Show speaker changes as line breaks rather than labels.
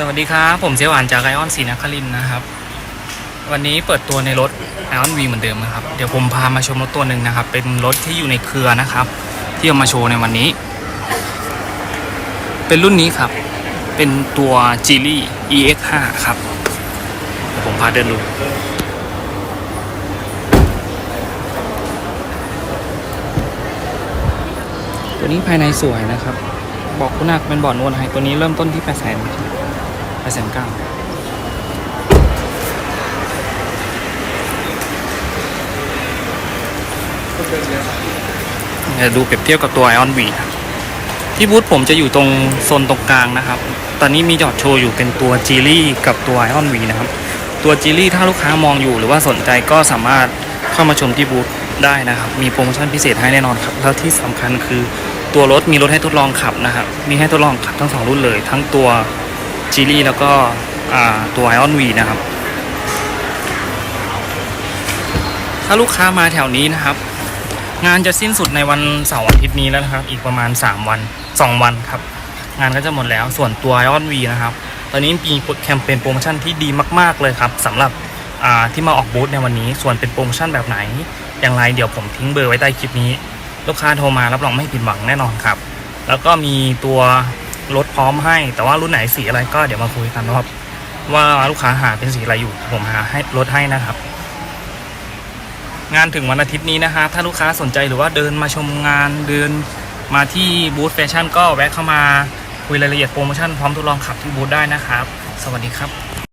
สวัสดีครับ ผมเจหวานจากไอออนศรีนครินนะครับ วันนี้เปิดตัวในรถไอออนวีเหมือนเดิมนะครับ เดี๋ยวผมพามาชมรถตัวหนึ่งนะครับ เป็นรถที่อยู่ในเครือนะครับ ที่เอามาโชว์ในวันนี้ เป็นรุ่นนี้ครับ เป็นตัว g ี l ี EX5 ครับเดี๋ยวผมพาเดินดูตัวนี้ภายในสวยนะครับ บอกคุณนักเป็นบอดนวลไฮตัวนี้เริ่มต้นที่8 0 0 0 0 8 0 0 0 0เดี๋ยวดูเปรียบเทียบกับตัว Ion V ครับที่บูธผมจะอยู่ตรงโซนตรงกลางนะครับ ตอนนี้มีจอดโชว์อยู่เป็นตัว g ี l ีกับตัว Ion V นวีนะครับ ตัว g ี l ีถ้าลูกค้ามองอยู่หรือว่าสนใจก็สามารถเข้ามาชมที่บูธได้นะครับ มีโปรโมชั่นพิเศษให้แน่นอนครับ แล้วที่สำคัญคือตัวรถมีรถให้ทดลองขับนะครับ มีให้ทดลองขับทั้งสองรุ่นเลย ทั้งตัว g ี l ีแล้วก็ตัว Ion V นวีนะครับ ถ้าลูกค้ามาแถวนี้นะครับ งานจะสิ้นสุดในวันเสาร์อาทิตย์นี้แล้วนะครับ อีกประมาณ 3 วัน 2 วันครับ งานก็จะหมดแล้วส่วนตัว Ion V นวีนะครับ ตอนนี้มีแคมเปญโปรโมชั่นที่ดีมาก ๆ เลยครับสำหรับที่มาออกบูธในวันนี้ส่วนเป็นโปรโมชั่นแบบไหน อย่างไรเดี๋ยวผมทิ้งเบอร์ไว้ใต้คลิปนี้ ลูกค้าโทรมารับรองไม่ผิดหวังแน่นอนครับ แล้วก็มีตัว รถพร้อมให้ แต่ว่ารุ่นไหนสีอะไรก็เดี๋ยวมาคุยกันนะครับ ว่าลูกค้าหาเป็นสีอะไรอยู่ ผมหาให้รถให้นะครับ งานถึงวันอาทิตย์นี้นะคะถ้าลูกค้าสนใจหรือว่าเดินมาชมงานเดินมาที่บูธแฟชั่นก็แวะเข้ามาคุยรายละเอียดโปรโมชั่นพร้อมทดลองขับที่บูธได้นะครับ สวัสดีครับ